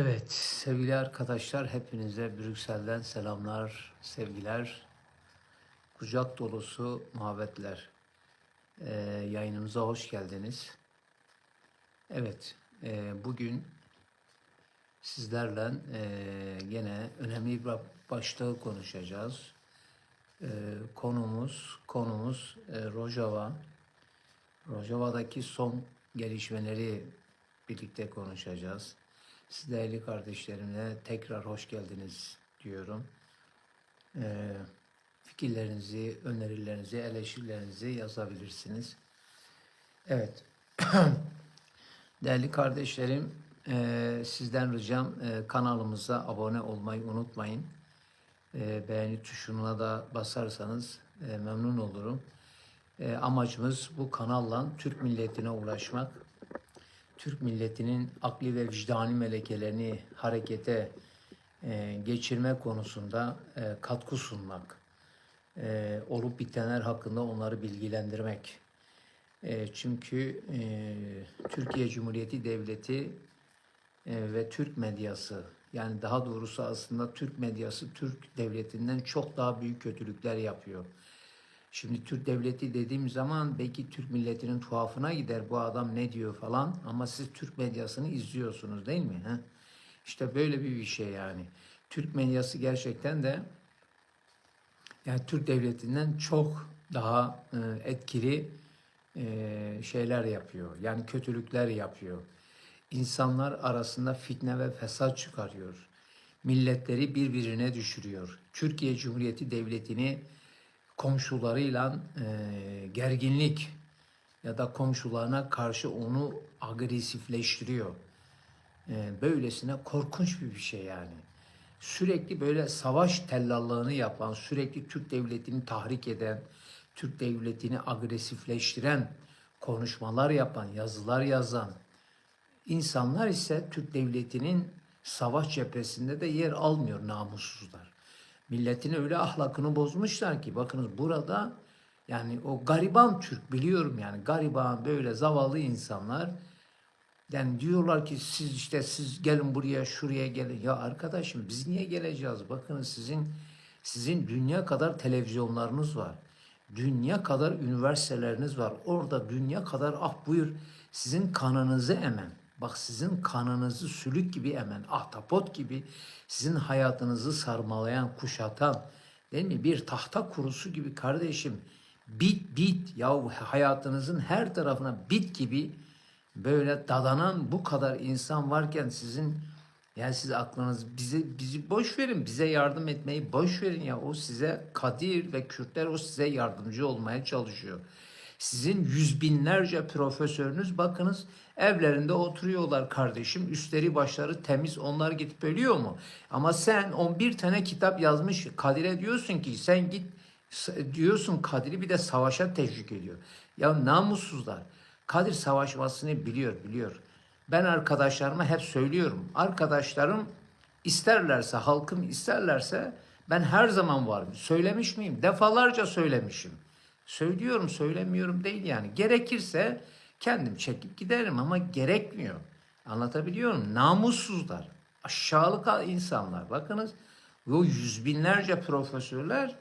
Evet sevgili arkadaşlar hepinize Brüksel'den selamlar, sevgiler, kucak dolusu muhabbetler. Ee, yayınımıza hoş geldiniz. Evet e, bugün sizlerle e, gene önemli bir başlığı konuşacağız. E, konumuz konumuz e, Rojava. Rojava'daki son gelişmeleri birlikte konuşacağız. Siz değerli kardeşlerimle tekrar hoş geldiniz diyorum. Ee, fikirlerinizi, önerilerinizi, eleştirilerinizi yazabilirsiniz. Evet. değerli kardeşlerim, e, sizden ricam e, kanalımıza abone olmayı unutmayın. E, beğeni tuşuna da basarsanız e, memnun olurum. E, amacımız bu kanalla Türk milletine ulaşmak. Türk milletinin akli ve vicdani melekelerini harekete e, geçirme konusunda e, katkı sunmak, e, olup bitenler hakkında onları bilgilendirmek. E, çünkü e, Türkiye Cumhuriyeti Devleti e, ve Türk medyası, yani daha doğrusu aslında Türk medyası Türk devletinden çok daha büyük kötülükler yapıyor. Şimdi Türk devleti dediğim zaman belki Türk milletinin tuhafına gider bu adam ne diyor falan ama siz Türk medyasını izliyorsunuz değil mi? He? İşte böyle bir şey yani. Türk medyası gerçekten de yani Türk devletinden çok daha e, etkili e, şeyler yapıyor. Yani kötülükler yapıyor. İnsanlar arasında fitne ve fesat çıkarıyor. Milletleri birbirine düşürüyor. Türkiye Cumhuriyeti Devleti'ni komşularıyla e, gerginlik ya da komşularına karşı onu agresifleştiriyor. E, böylesine korkunç bir şey yani. Sürekli böyle savaş tellallığını yapan, sürekli Türk devletini tahrik eden, Türk devletini agresifleştiren konuşmalar yapan, yazılar yazan insanlar ise Türk devletinin savaş cephesinde de yer almıyor namussuzlar. Milletin öyle ahlakını bozmuşlar ki bakınız burada yani o gariban Türk biliyorum yani gariban böyle zavallı insanlar yani diyorlar ki siz işte siz gelin buraya şuraya gelin. Ya arkadaşım biz niye geleceğiz? Bakınız sizin sizin dünya kadar televizyonlarınız var. Dünya kadar üniversiteleriniz var. Orada dünya kadar ah buyur sizin kanınızı emen. Bak sizin kanınızı sülük gibi emen, ahtapot gibi sizin hayatınızı sarmalayan, kuşatan değil mi? Bir tahta kurusu gibi kardeşim bit bit ya hayatınızın her tarafına bit gibi böyle dadanan bu kadar insan varken sizin yani siz aklınız bize bizi boş verin, bize yardım etmeyi boş verin ya. O size Kadir ve Kürtler o size yardımcı olmaya çalışıyor. Sizin yüz binlerce profesörünüz bakınız evlerinde oturuyorlar kardeşim. Üstleri başları temiz onlar gidip ölüyor mu? Ama sen 11 tane kitap yazmış Kadir'e diyorsun ki sen git diyorsun Kadir'i bir de savaşa teşvik ediyor. Ya namussuzlar. Kadir savaşmasını biliyor biliyor. Ben arkadaşlarıma hep söylüyorum. Arkadaşlarım isterlerse, halkım isterlerse ben her zaman varım. Söylemiş miyim? Defalarca söylemişim. Söylüyorum, söylemiyorum değil yani. Gerekirse kendim çekip giderim ama gerekmiyor. Anlatabiliyor muyum? Namussuzlar, aşağılık insanlar. Bakınız o yüz binlerce profesörler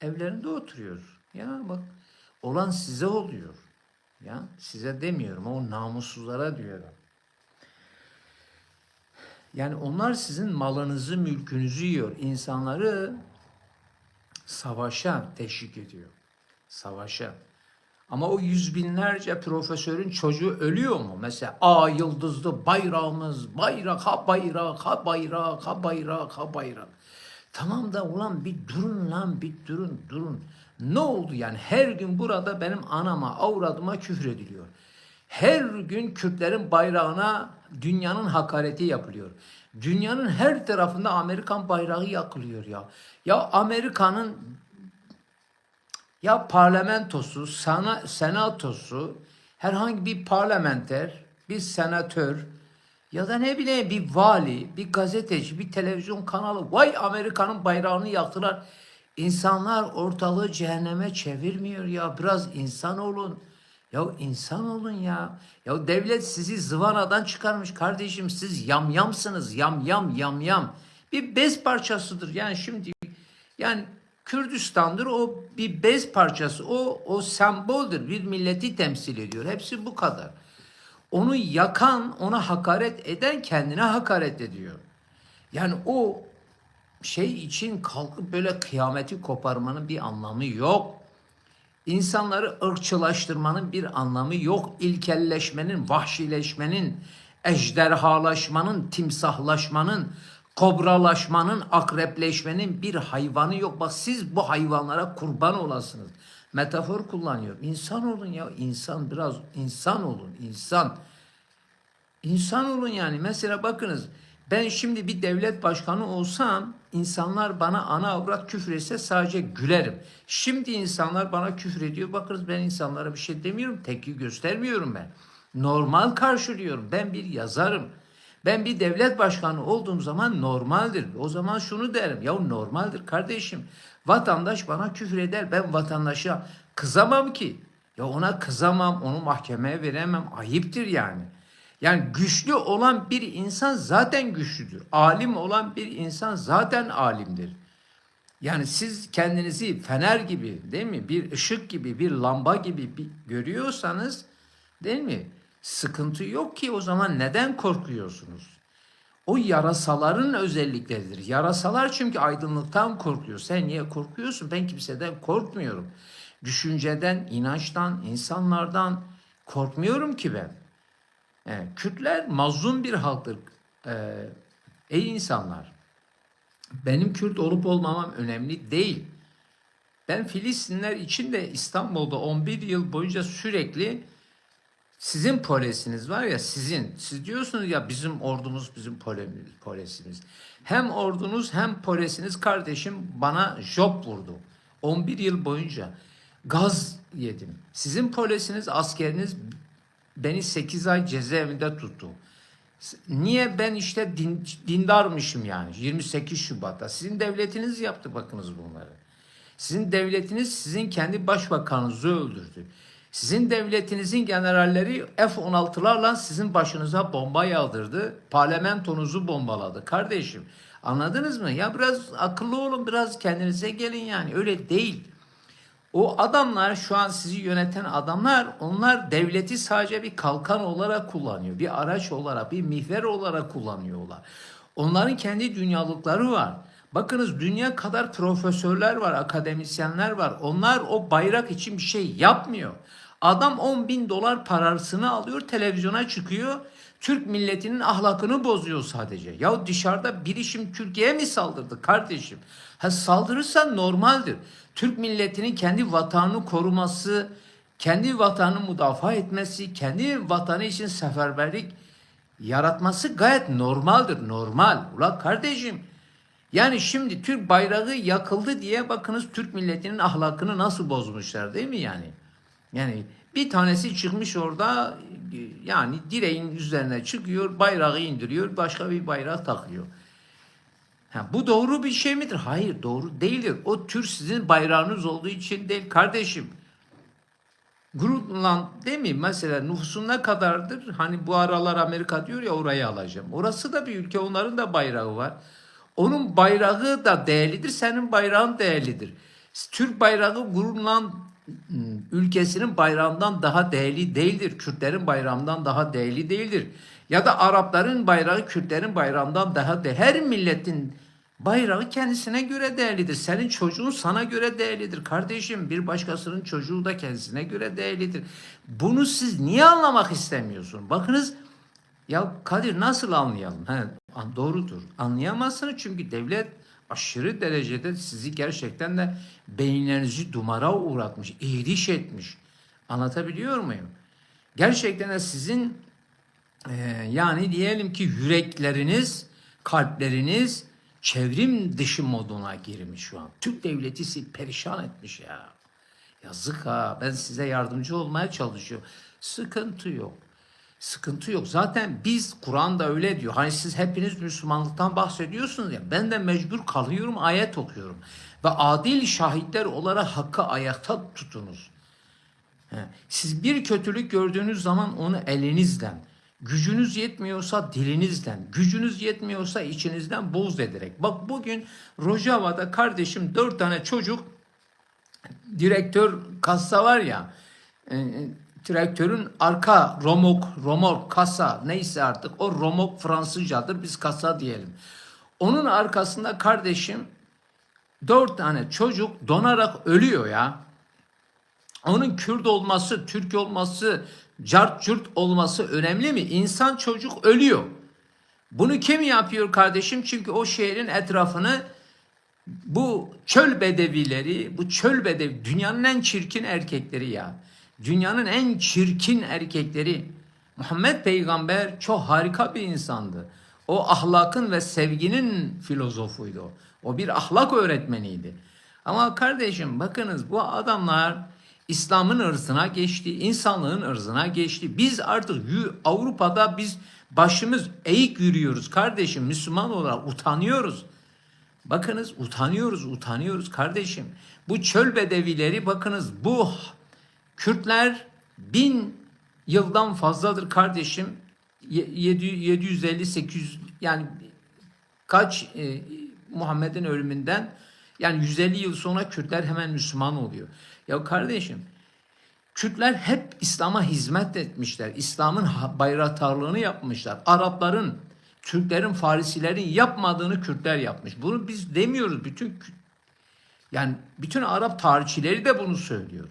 evlerinde oturuyor. Ya bak olan size oluyor. Ya size demiyorum o namussuzlara diyorum. Yani onlar sizin malınızı, mülkünüzü yiyor. İnsanları savaşa teşvik ediyor. Savaşa. Ama o yüz binlerce profesörün çocuğu ölüyor mu? Mesela A yıldızlı bayrağımız, bayrak ha bayrak ha bayrak ha bayrak ha bayrak. Tamam da ulan bir durun lan bir durun durun. Ne oldu yani her gün burada benim anama avradıma küfür ediliyor. Her gün Kürtlerin bayrağına dünyanın hakareti yapılıyor. Dünyanın her tarafında Amerikan bayrağı yakılıyor ya. Ya Amerika'nın ya parlamentosu, sana, senatosu, herhangi bir parlamenter, bir senatör ya da ne bileyim bir vali, bir gazeteci, bir televizyon kanalı vay Amerika'nın bayrağını yaktılar. İnsanlar ortalığı cehenneme çevirmiyor ya biraz insan olun. Ya insan olun ya. Ya devlet sizi zıvanadan çıkarmış kardeşim. Siz yamyamsınız. Yam yam yam yam. Bir bez parçasıdır. Yani şimdi yani Kürdistan'dır o bir bez parçası. O o semboldür. Bir milleti temsil ediyor. Hepsi bu kadar. Onu yakan, ona hakaret eden kendine hakaret ediyor. Yani o şey için kalkıp böyle kıyameti koparmanın bir anlamı yok. İnsanları ırkçılaştırmanın bir anlamı yok. İlkelleşmenin, vahşileşmenin, ejderhalaşmanın, timsahlaşmanın, kobralaşmanın, akrepleşmenin bir hayvanı yok. Bak siz bu hayvanlara kurban olasınız. Metafor kullanıyor. İnsan olun ya. insan biraz insan olun. insan. İnsan olun yani. Mesela bakınız ben şimdi bir devlet başkanı olsam insanlar bana ana avrat küfür etse sadece gülerim. Şimdi insanlar bana küfür ediyor. Bakınız ben insanlara bir şey demiyorum. Tepki göstermiyorum ben. Normal karşılıyorum. Ben bir yazarım. Ben bir devlet başkanı olduğum zaman normaldir. O zaman şunu derim. Ya normaldir kardeşim. Vatandaş bana küfür eder. Ben vatandaşa kızamam ki. Ya ona kızamam. Onu mahkemeye veremem. Ayıptır yani. Yani güçlü olan bir insan zaten güçlüdür. Alim olan bir insan zaten alimdir. Yani siz kendinizi fener gibi değil mi? Bir ışık gibi, bir lamba gibi bir görüyorsanız değil mi? Sıkıntı yok ki o zaman neden korkuyorsunuz? O yarasaların özellikleridir. Yarasalar çünkü aydınlıktan korkuyor. Sen niye korkuyorsun? Ben kimseden korkmuyorum. Düşünceden, inançtan, insanlardan korkmuyorum ki ben. Evet, Kürtler mazlum bir halktır. Ee, ey insanlar, benim Kürt olup olmamam önemli değil. Ben Filistinler için de İstanbul'da 11 yıl boyunca sürekli sizin polesiniz var ya sizin. Siz diyorsunuz ya bizim ordumuz bizim polesimiz. Hem ordunuz hem polesiniz kardeşim bana job vurdu. 11 yıl boyunca gaz yedim. Sizin polesiniz askeriniz beni 8 ay cezaevinde tuttu. Niye ben işte din, dindarmışım yani 28 Şubat'ta. Sizin devletiniz yaptı bakınız bunları. Sizin devletiniz sizin kendi başbakanınızı öldürdü. Sizin devletinizin generalleri F-16'larla sizin başınıza bomba yağdırdı. Parlamentonuzu bombaladı. Kardeşim anladınız mı? Ya biraz akıllı olun biraz kendinize gelin yani öyle değil. O adamlar şu an sizi yöneten adamlar onlar devleti sadece bir kalkan olarak kullanıyor. Bir araç olarak, bir mihver olarak kullanıyorlar. Onların kendi dünyalıkları var. Bakınız dünya kadar profesörler var, akademisyenler var. Onlar o bayrak için bir şey yapmıyor. Adam 10 bin dolar parasını alıyor, televizyona çıkıyor. Türk milletinin ahlakını bozuyor sadece. Ya dışarıda biri şimdi Türkiye'ye mi saldırdı kardeşim? Ha saldırırsa normaldir. Türk milletinin kendi vatanını koruması, kendi vatanını müdafaa etmesi, kendi vatanı için seferberlik yaratması gayet normaldir. Normal. Ula kardeşim yani şimdi Türk bayrağı yakıldı diye bakınız Türk milletinin ahlakını nasıl bozmuşlar değil mi yani? Yani bir tanesi çıkmış orada yani direğin üzerine çıkıyor, bayrağı indiriyor, başka bir bayrak takıyor. Ha, bu doğru bir şey midir? Hayır doğru değildir. O tür sizin bayrağınız olduğu için değil kardeşim. Grönland değil mi? Mesela nüfusun ne kadardır? Hani bu aralar Amerika diyor ya orayı alacağım. Orası da bir ülke onların da bayrağı var. Onun bayrağı da değerlidir, senin bayrağın değerlidir. Türk bayrağı Grönland ülkesinin bayrağından daha değerli değildir. Kürtlerin bayrağından daha değerli değildir. Ya da Arapların bayrağı Kürtlerin bayrağından daha değerli. Her milletin bayrağı kendisine göre değerlidir. Senin çocuğun sana göre değerlidir. Kardeşim bir başkasının çocuğu da kendisine göre değerlidir. Bunu siz niye anlamak istemiyorsun? Bakınız ya Kadir nasıl anlayalım? He, doğrudur. Anlayamazsınız çünkü devlet aşırı derecede sizi gerçekten de beyinlerinizi dumara uğratmış, ihdiş etmiş. Anlatabiliyor muyum? Gerçekten de sizin e, yani diyelim ki yürekleriniz, kalpleriniz çevrim dışı moduna girmiş şu an. Türk devleti perişan etmiş ya. Yazık ha. Ben size yardımcı olmaya çalışıyorum. Sıkıntı yok. Sıkıntı yok. Zaten biz Kur'an'da öyle diyor. Hani siz hepiniz Müslümanlıktan bahsediyorsunuz ya. Ben de mecbur kalıyorum ayet okuyorum. Ve adil şahitler olarak hakkı ayakta tutunuz. Siz bir kötülük gördüğünüz zaman onu elinizden, gücünüz yetmiyorsa dilinizden, gücünüz yetmiyorsa içinizden boz ederek. Bak bugün Rojava'da kardeşim dört tane çocuk direktör kassa var ya direktörün arka romok, romor, kasa neyse artık o romok Fransızcadır biz kasa diyelim. Onun arkasında kardeşim dört tane çocuk donarak ölüyor ya. Onun Kürt olması, Türk olması, cart cürt olması önemli mi? İnsan çocuk ölüyor. Bunu kim yapıyor kardeşim? Çünkü o şehrin etrafını bu çöl bedevileri, bu çöl bedevi dünyanın en çirkin erkekleri ya. Dünyanın en çirkin erkekleri. Muhammed peygamber çok harika bir insandı. O ahlakın ve sevginin filozofuydu. O, bir ahlak öğretmeniydi. Ama kardeşim bakınız bu adamlar İslam'ın ırzına geçti, insanlığın ırzına geçti. Biz artık Avrupa'da biz başımız eğik yürüyoruz kardeşim. Müslüman olarak utanıyoruz. Bakınız utanıyoruz, utanıyoruz kardeşim. Bu çöl bedevileri bakınız bu Kürtler bin yıldan fazladır kardeşim. 750-800 yani kaç e, Muhammed'in ölümünden yani 150 yıl sonra Kürtler hemen Müslüman oluyor. Ya kardeşim Kürtler hep İslam'a hizmet etmişler. İslam'ın bayraktarlığını yapmışlar. Arapların, Türklerin, Farisilerin yapmadığını Kürtler yapmış. Bunu biz demiyoruz. Bütün yani bütün Arap tarihçileri de bunu söylüyor.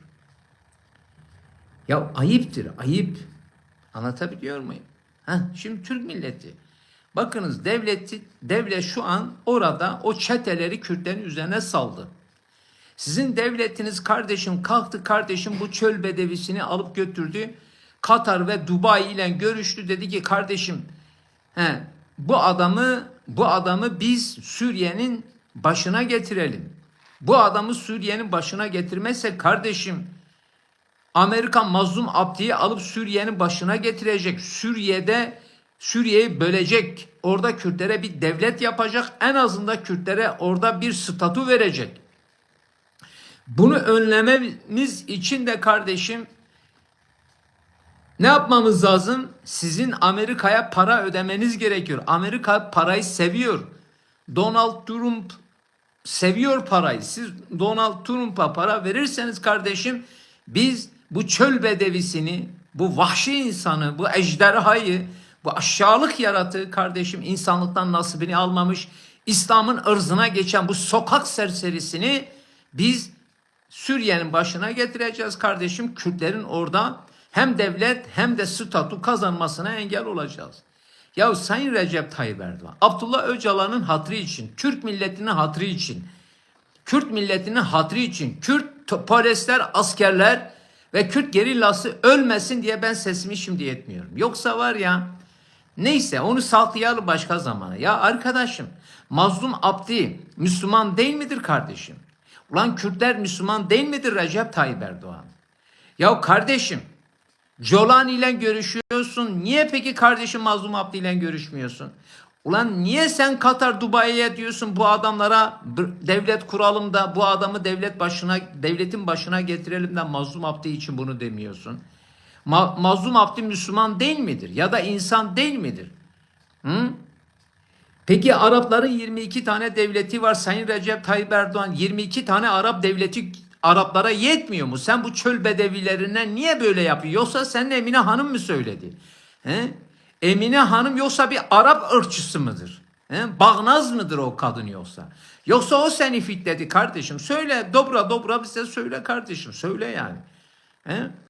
Ya ayıptır, ayıp. Anlatabiliyor muyum? Heh, şimdi Türk milleti. Bakınız devleti, devlet şu an orada o çeteleri Kürtlerin üzerine saldı. Sizin devletiniz kardeşim kalktı kardeşim bu çöl bedevisini alıp götürdü. Katar ve Dubai ile görüştü dedi ki kardeşim he, bu adamı bu adamı biz Suriye'nin başına getirelim. Bu adamı Suriye'nin başına getirmezsek kardeşim Amerika mazlum Abdi'yi alıp Suriye'nin başına getirecek. Suriye'de Suriye'yi bölecek. Orada Kürtlere bir devlet yapacak. En azından Kürtlere orada bir statü verecek. Bunu önlememiz için de kardeşim ne yapmamız lazım? Sizin Amerika'ya para ödemeniz gerekiyor. Amerika parayı seviyor. Donald Trump seviyor parayı. Siz Donald Trump'a para verirseniz kardeşim biz bu çöl bedevisini, bu vahşi insanı, bu ejderhayı, bu aşağılık yaratığı kardeşim insanlıktan nasibini almamış, İslam'ın ırzına geçen bu sokak serserisini biz Suriye'nin başına getireceğiz kardeşim. Kürtlerin orada hem devlet hem de statü kazanmasına engel olacağız. Ya Sayın Recep Tayyip Erdoğan, Abdullah Öcalan'ın hatırı için, Türk milletinin hatırı için, Kürt milletinin hatırı için, Kürt polisler, askerler ve Kürt gerillası ölmesin diye ben sesimi şimdi etmiyorum. Yoksa var ya neyse onu saltlayalım başka zamana. Ya arkadaşım Mazlum Abdi Müslüman değil midir kardeşim? Ulan Kürtler Müslüman değil midir Recep Tayyip Erdoğan? Ya kardeşim Colan ile görüşüyorsun. Niye peki kardeşim Mazlum Abdi ile görüşmüyorsun? Ulan niye sen Katar Dubai'ye diyorsun bu adamlara devlet kuralım da bu adamı devlet başına devletin başına getirelim de Mazlum Abdi için bunu demiyorsun? Ma- Mazlum Abdi Müslüman değil midir? Ya da insan değil midir? Hı? Peki Arapların 22 tane devleti var. Sayın Recep Tayyip Erdoğan 22 tane Arap devleti Araplara yetmiyor mu? Sen bu çöl bedevilerinden niye böyle yapıyor? Yoksa senin Emine Hanım mı söyledi? He? Emine Hanım yoksa bir Arap ırkçısı mıdır? He? Bağnaz mıdır o kadın yoksa? Yoksa o seni fitledi kardeşim. Söyle dobra dobra bize söyle kardeşim. Söyle yani. He?